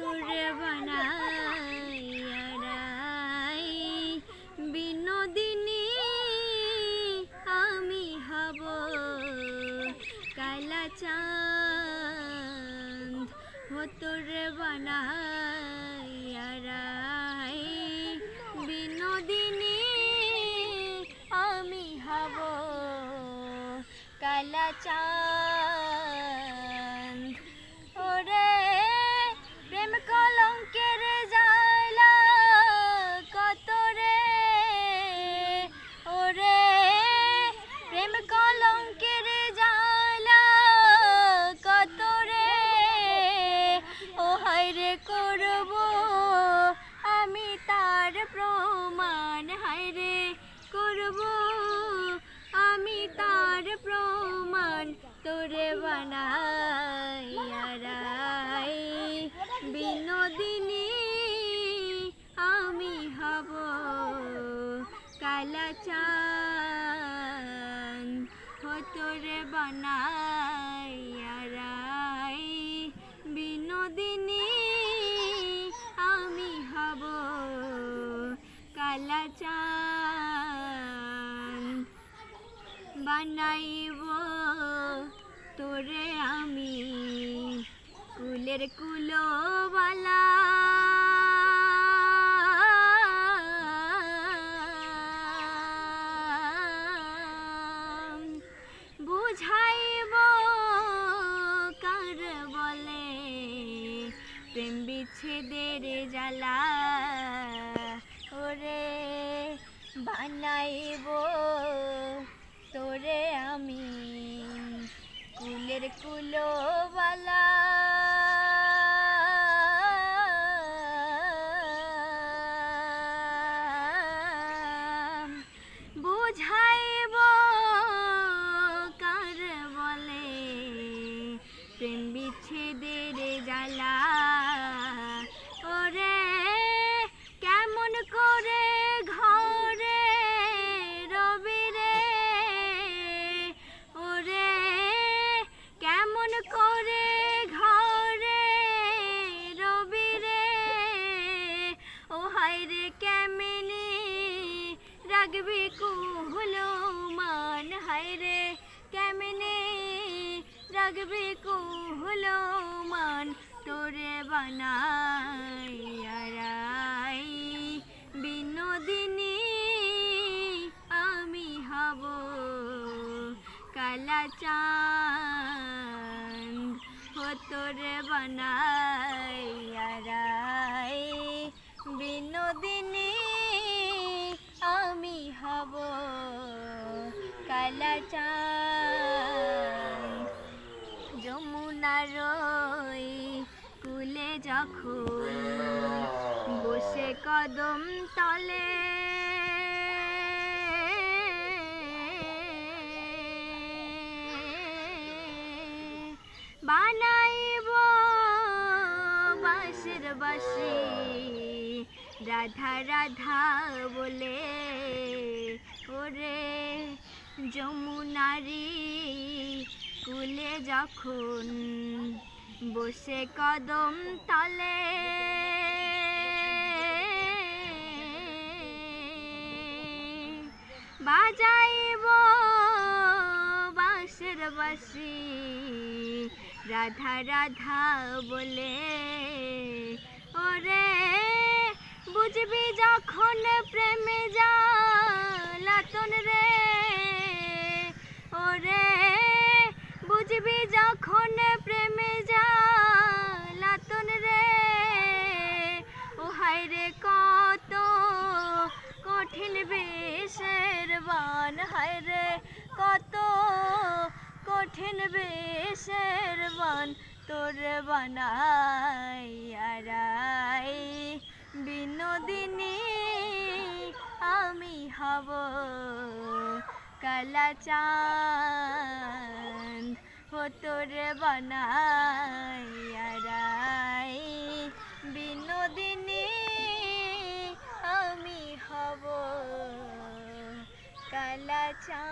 তোরে বানাই বিনোদিনী আমি হব কালা চাঁদ। বিনোদিনী আমি হব করব? আমি তার প্রমাণ তোরে বানাই বিনোদিনী, আমি হব কালা চান ও তোরে বানাই বিনোদিনী, আমি হব কালা বানাইব? তোরে আমি কুলের কুলোবালা বুঝাইব কার বলে? প্রেম বিচ্ছেদের জ্বালা। ওরে বানাইব তোরে আমি কুলের কুলোবালা বুঝাইব কার বলে? প্রেম বিচ্ছেদের জ্বালা রাখবি কুহলো মান? হায় রে, কেমনে রাখবি কুহলো মান? তোরে বানাই বিনোদিনী আমি হব কালা চাঁদ। তোরে বানাই বিনোদিনী কালা চাঁদ যমুনার কুলে যখন বসে কদম তলে। বানাইব বাঁশের বাসি রাধা রাধা বলে। যমুনারি কুলে যখন বসে কদম তলে, বাজাইব বাঁশের বাসি রাধা রাধা বলে, ওরে বুঝবি যখন প্রেমে যা লাতন রে। যখন প্রেমে লাতন রে। ও হায় রে, কত কঠিন বেশের বান, হায় রে, কত কঠিন বেশের বান তোর বানাই আরাই বিনোদিনী, আমি হব তোরে বনাই বিনোদিনী আমি হব কালা চা